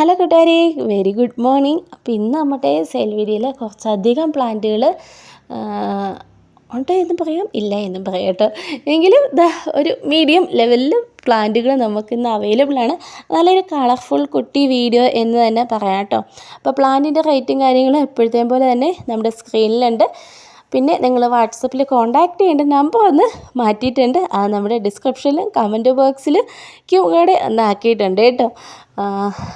Hello കൂട്ടുകാരെ very good morning അപ്പോൾ ഇന്ന് നമ്മുടെ സെൽവിരിയിൽ കുറച്ചധികം പ്ലാന്റുകൾ ഉണ്ട് എന്ന് പറയാം ഇല്ല എന്ന് പറയാം കേട്ടോ. എങ്കിലും ഒരു മീഡിയം ലെവലിൽ പ്ലാന്റുകൾ നമുക്കിന്ന് അവൈലബിൾ ആണ്. നല്ലൊരു കളർഫുൾ കുട്ടി വീഡിയോ എന്ന് തന്നെ പറയാം കേട്ടോ. അപ്പോൾ പ്ലാന്റിന്റെ റേറ്റും കാര്യങ്ങളും എപ്പോഴത്തെയും പോലെ തന്നെ നമ്മുടെ സ്ക്രീനിലുണ്ട് പിന്നെ നിങ്ങൾ വാട്സപ്പിൽ കോൺടാക്ട് ചെയ്യേണ്ട നമ്പർ ഒന്ന് മാറ്റിയിട്ടുണ്ട്. അത് നമ്മുടെ ഡിസ്ക്രിപ്ഷനിലും കമന്റ് ബോക്സിൽ ക്യൂ കാർഡ് ഒന്ന് ആക്കിയിട്ടുണ്ട് കേട്ടോ.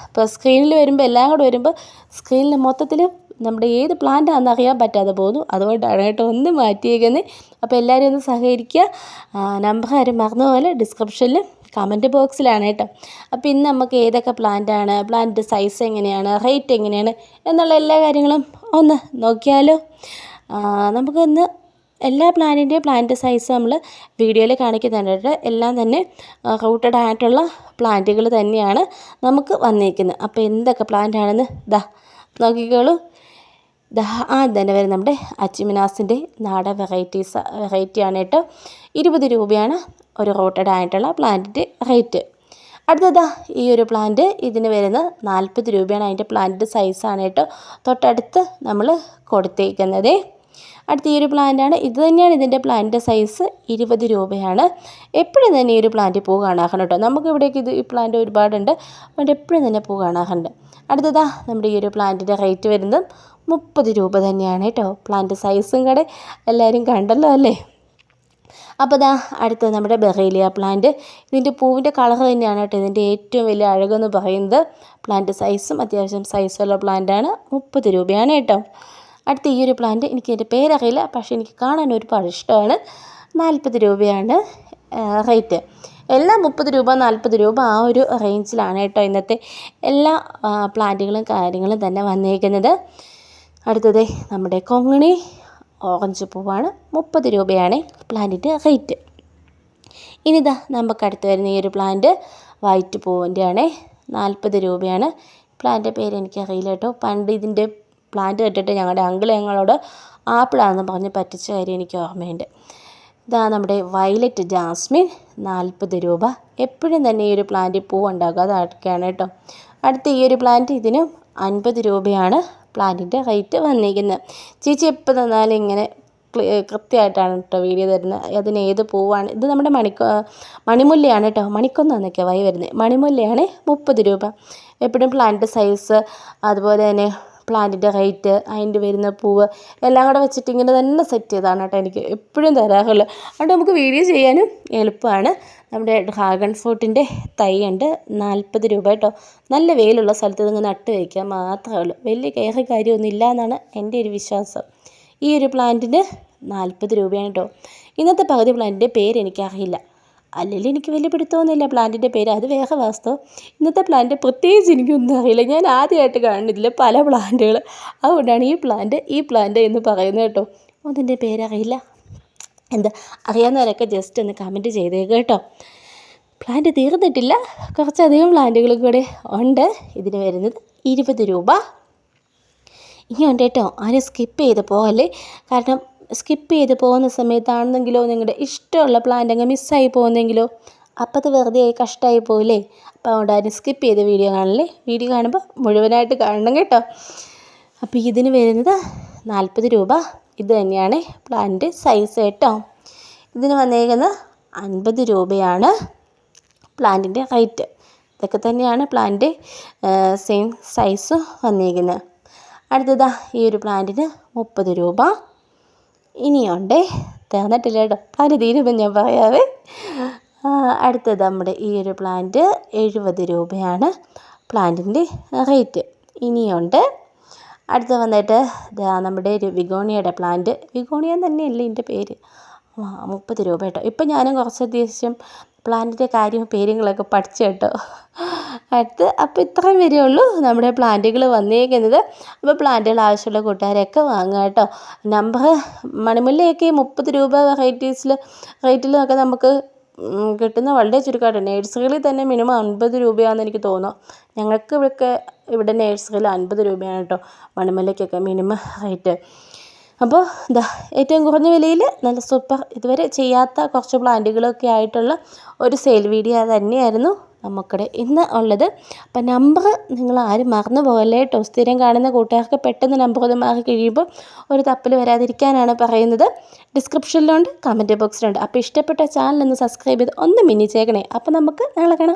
അപ്പോൾ സ്ക്രീനിൽ വരുമ്പോൾ എല്ലാം കൂടെ വരുമ്പോൾ സ്ക്രീനിൽ മൊത്തത്തിൽ നമ്മുടെ ഏത് പ്ലാന്റ് ആണെന്ന് അറിയാൻ പറ്റാതെ പോകുന്നു. അതുകൊണ്ടാണ് കേട്ടോ ഒന്ന് മാറ്റിയേക്കുന്നത് അപ്പോൾ എല്ലാവരും ഒന്ന് സഹകരിക്കുക. നമ്പർ ആരും മറന്നുപോലെ ഡിസ്ക്രിപ്ഷനിൽ കമന്റ് ബോക്സിലാണ് കേട്ടോ. അപ്പോൾ ഇന്ന് നമുക്ക് ഏതൊക്കെ പ്ലാന്റാണ് പ്ലാന്റ് സൈസ് എങ്ങനെയാണ് റേറ്റ് എങ്ങനെയാണ് എന്നുള്ള എല്ലാ കാര്യങ്ങളും ഒന്ന് നോക്കിയാലോ. നമുക്കൊന്ന് എല്ലാ പ്ലാന്റിന്റെയും പ്ലാന്റ് സൈസ് നമ്മൾ വീഡിയോയിൽ കാണിക്കുന്നുണ്ട്. എല്ലാം തന്നെ റൂട്ടഡ് ആയിട്ടുള്ള പ്ലാന്റുകൾ തന്നെയാണ് നമുക്ക് വന്നിരിക്കുന്നത്. അപ്പോൾ എന്തൊക്കെ പ്ലാന്റ് ആണെന്ന് ദാ നോക്കിക്കോളൂ. ദാ ആദ്യം തന്നെ വരും നമ്മുടെ അച്ചിമിനാസിന്റെ നാടൻ വെറൈറ്റീസ് വെറൈറ്റിയാണ് കേട്ടോ. ഇരുപത് രൂപയാണ് ഒരു റൂട്ടഡ് ആയിട്ടുള്ള പ്ലാന്റിന്റെ റേറ്റ് അടുത്തതാ ഈ ഒരു പ്ലാന്റ് ഇതിന് വരുന്നത് നാൽപ്പത് രൂപയാണ് അതിന്റെ പ്ലാന്റ് സൈസാണ് കേട്ടോ. തൊട്ടടുത്ത് നമ്മൾ കൊടുത്തേക്കുന്നത്. അടുത്ത ഈ ഒരു പ്ലാന്റാണ് ഇത് തന്നെയാണ് ഇതിന്റെ പ്ലാന്റിന്റെ സൈസ് ഇരുപത് രൂപയാണ്. എപ്പോഴും തന്നെ ഈ ഒരു പ്ലാന്റ് പൂ കാണാറുണ്ട് കേട്ടോ നമുക്ക് ഇവിടേക്ക് ഇത് ഈ പ്ലാന്റ് ഒരുപാടുണ്ട്. അതുകൊണ്ട് എപ്പോഴും തന്നെ പൂ കാണാറുണ്ട്. അടുത്തതാ നമ്മുടെ ഈ ഒരു പ്ലാന്റിന്റെ റേറ്റ് വരുന്നത് മുപ്പത് രൂപ തന്നെയാണ് കേട്ടോ പ്ലാന്റ് സൈസും കൂടെ എല്ലാവരും കണ്ടല്ലോ അല്ലേ? അപ്പോൾ ഇതാ അടുത്തത് നമ്മുടെ ബെറേലിയ പ്ലാന്റ് ഇതിന്റെ പൂവിന്റെ കളർ തന്നെയാണ് കേട്ടോ ഇതിന്റെ ഏറ്റവും വലിയ അഴകെന്ന് പറയുന്നത്. പ്ലാന്റ് സൈസും അത്യാവശ്യം സൈസുള്ള പ്ലാന്റാണ് മുപ്പത് രൂപയാണ് കേട്ടോ അടുത്ത ഈ ഒരു പ്ലാന്റ് എനിക്ക് എന്റെ പേരറിയില്ല പക്ഷേ എനിക്ക് കാണാൻ ഒരുപാട് ഇഷ്ടമാണ്. നാൽപ്പത് രൂപയാണ് റേറ്റ് എല്ലാം മുപ്പത് രൂപ നാൽപ്പത് രൂപ ആ ഒരു റേഞ്ചിലാണ് കേട്ടോ ഇന്നത്തെ എല്ലാ പ്ലാന്റുകളും കാര്യങ്ങളും തന്നെ വന്നേക്കുന്നത്. അടുത്തത് നമ്മുടെ കൊങ്ങണി ഓറഞ്ച് പൂവാണ് മുപ്പത് രൂപയാണ് പ്ലാന്റിന്റെ റേറ്റ് ഇനിതാ നമുക്ക് അടുത്ത് വരുന്ന ഈ ഒരു പ്ലാന്റ് വൈറ്റ് പൂവിന്റെ ആണ് നാൽപ്പത് രൂപയാണ് പ്ലാന്റിന്റെ പേര് എനിക്കറിയില്ല കേട്ടോ. പണ്ട് ഇതിന്റെ പ്ലാന്റ് കെട്ടിട്ട് ഞങ്ങളുടെ അങ്കിൾ ഞങ്ങളോട് ആപ്പിളാണെന്ന് പറഞ്ഞ് പറ്റിച്ച കാര്യം എനിക്ക് ഓർമ്മയുണ്ട്. ഇതാ നമ്മുടെ വയലറ്റ് ജാസ്മിൻ നാൽപ്പത് രൂപ. എപ്പോഴും തന്നെ ഈ ഒരു പ്ലാന്റ് പൂ ഉണ്ടാക്കുക. അതൊക്കെയാണ് കേട്ടോ. അടുത്ത ഈ ഒരു പ്ലാന്റ് ഇതിനും അൻപത് രൂപയാണ് പ്ലാന്റിന്റെ റേറ്റ് വന്നിരിക്കുന്നത്. ചേച്ചി എപ്പോൾ തന്നാലും ഇങ്ങനെ കൃത്യമായിട്ടാണ് കേട്ടോ വീഡിയോ തരുന്നത്. അതിന് ഏത് പൂവാണ്? ഇത് നമ്മുടെ മണിക്കൊ മണിമുല്ലയാണ് കേട്ടോ. മണിക്കൊന്നൊക്കെ വൈ വരുന്നത്. മണിമുല്ലയാണ് മുപ്പത് രൂപ. എപ്പോഴും പ്ലാന്റ് സൈസ് അതുപോലെ തന്നെ പ്ലാന്റിന്റെ റേറ്റ് അതിന്റെ വരുന്ന പൂവ് എല്ലാം കൂടെ വെച്ചിട്ട് ഇങ്ങനെ തന്നെ സെറ്റ് ചെയ്താണ് കേട്ടോ എനിക്ക് എപ്പോഴും തരാറുള്ളത്. അതുകൊണ്ട് നമുക്ക് വീഡിയോ ചെയ്യാനും എളുപ്പമാണ്. നമ്മുടെ ഡ്രാഗൺ ഫ്രൂട്ടിന്റെ തൈ ഉണ്ട്. നാൽപ്പത് രൂപ കേട്ടോ. നല്ല വെയിലുള്ള സ്ഥലത്ത് ഇതിങ്ങ് നട്ട് വയ്ക്കാൻ മാത്രമേ ഉള്ളൂ. വലിയ കയറി കാര്യമൊന്നും ഇല്ല എന്നാണ് എന്റെ ഒരു വിശ്വാസം. ഈ ഒരു പ്ലാന്റിന് നാൽപ്പത് രൂപയാണ് കേട്ടോ. ഇന്നത്തെ പകുതി പ്ലാന്റിന്റെ പേര് എനിക്കറിയില്ല. അല്ലെങ്കിൽ എനിക്ക് വലിയ പിടുത്തമൊന്നുമില്ല. പ്ലാന്റിന്റെ പേര് അത് വേറെ വാസ്തവം. ഇന്നത്തെ പ്ലാന്റ് പ്രത്യേകിച്ച് എനിക്കൊന്നും അറിയില്ല. ഞാൻ ആദ്യമായിട്ട് കാണുന്നില്ല പല പ്ലാന്റുകൾ അതുകൊണ്ടാണ് ഈ പ്ലാന്റ് ഈ പ്ലാന്റ് എന്ന് പറയുന്നത് കേട്ടോ. അതിന്റെ പേരറിയില്ല എന്താ അറിയാവുന്നവരൊക്കെ ജസ്റ്റ് ഒന്ന് കമന്റ് ചെയ്തേക്ക് കേട്ടോ. പ്ലാന്റ് തീർന്നിട്ടില്ല. കുറച്ചധികം പ്ലാന്റുകളും കൂടെ ഉണ്ട്. ഇതിന് വരുന്നത് ഇരുപത് രൂപ. ഇനി ഉണ്ട് കേട്ടോ. ആരും സ്കിപ്പ് ചെയ്ത് പോകല്ലേ കാരണം സ്കിപ്പ് ചെയ്ത് പോകുന്ന സമയത്താണെന്നെങ്കിലോ നിങ്ങളുടെ ഇഷ്ടമുള്ള പ്ലാന്റ് അങ്ങ് മിസ്സായി പോകുന്നെങ്കിലോ അപ്പോൾ അത് വെറുതെ കഷ്ടമായി പോയില്ലേ അപ്പോൾ അതുകൊണ്ട് ആരും സ്കിപ്പ് ചെയ്ത് വീഡിയോ കാണല്ലേ? വീഡിയോ കാണുമ്പോൾ മുഴുവനായിട്ട് കാണണം കേട്ടോ. അപ്പോൾ ഇതിന് വരുന്നത് നാൽപ്പത് രൂപ. ഇത് തന്നെയാണ് പ്ലാന്റ് സൈസ് കേട്ടോ. ഇതിന് വന്നേക്കുന്നത് അൻപത് രൂപയാണ് പ്ലാന്റിന്റെ റേറ്റ് ഇതൊക്കെ തന്നെയാണ് പ്ലാന്റ് സെയിം സൈസ് വന്നിരിക്കുന്നത് അടുത്തതാ ഈ ഒരു പ്ലാന്റിന് മുപ്പത് രൂപ. ഇനിയുണ്ടേ. തീർന്നിട്ടില്ല കേട്ടോ. പല തീരുമ്പോൾ ഞാൻ പറയാവേ. അടുത്തത് നമ്മുടെ ഈ ഒരു പ്ലാന്റ് എഴുപത് രൂപയാണ് പ്ലാന്റിന്റെ റേറ്റ് ഇനിയുണ്ട്. അടുത്ത വന്നിട്ട് നമ്മുടെ ഒരു വിഗോണിയയുടെ പ്ലാന്റ് വിഗോണിയ തന്നെയല്ലേ എന്റെ പേര്? മുപ്പത് രൂപ കേട്ടോ. ഇപ്പം ഞാനും കുറച്ച് അത്യാവശ്യം പ്ലാന്റിന്റെ കാര്യവും പേരുകളൊക്കെ പഠിച്ചു കേട്ടോ. അടുത്ത് അപ്പോൾ ഇത്രയും ഉള്ളൂ നമ്മുടെ പ്ലാന്റുകൾ വന്നേക്കുന്നത്. അപ്പോൾ പ്ലാന്റുകൾ ആവശ്യമുള്ള കൂട്ടുകാരൊക്കെ വാങ്ങുക കേട്ടോ. നമ്പർ മണിമുല്ലയൊക്കെ മുപ്പത് രൂപ വെറൈറ്റീസിൽ റേറ്റിലൊക്കെ നമുക്ക് കിട്ടുന്ന വളരെ ചുരുക്കമായിട്ട് നേഴ്സറികളിൽ തന്നെ മിനിമം അൻപത് രൂപയാണെന്ന് എനിക്ക് തോന്നുന്നു. ഞങ്ങൾക്ക് ഇവിടെയൊക്കെ ഇവിടെ നേഴ്സറിയിൽ അൻപത് രൂപയാണ് കേട്ടോ മണിമല്ലയ്ക്കൊക്കെ മിനിമം റേറ്റ് അപ്പോൾ ഇതാ ഏറ്റവും കുറഞ്ഞ വിലയിൽ നല്ല സൂപ്പർ ഇതുവരെ ചെയ്യാത്ത കുറച്ച് പ്ലാന്റുകളൊക്കെ ആയിട്ടുള്ള ഒരു സെയിൽ വീഡിയോ തന്നെയായിരുന്നു. നമുക്കിടെ. ഇന്ന് ഉള്ളത് അപ്പം നമ്പർ നിങ്ങൾ ആരും മറന്നു പോകല്ലേ? കേട്ടോ സ്ഥിരം കാണുന്ന കൂട്ടുകാർക്ക് പെട്ടെന്ന് നമ്പർ ഒന്ന് മാറി കഴിയുമ്പോൾ ഒരു തപ്പൽ വരാതിരിക്കാനാണ് പറയുന്നത്. ഡിസ്ക്രിപ്ഷനിലുണ്ട് കമന്റ് ബോക്സിലുണ്ട്. അപ്പോൾ ഇഷ്ടപ്പെട്ട ചാനൽ ഒന്ന് സബ്സ്ക്രൈബ് ചെയ്ത് ഒന്ന് മിന്നിച്ചേക്കണേ അപ്പോൾ നമുക്ക് നാളെ കാണാം.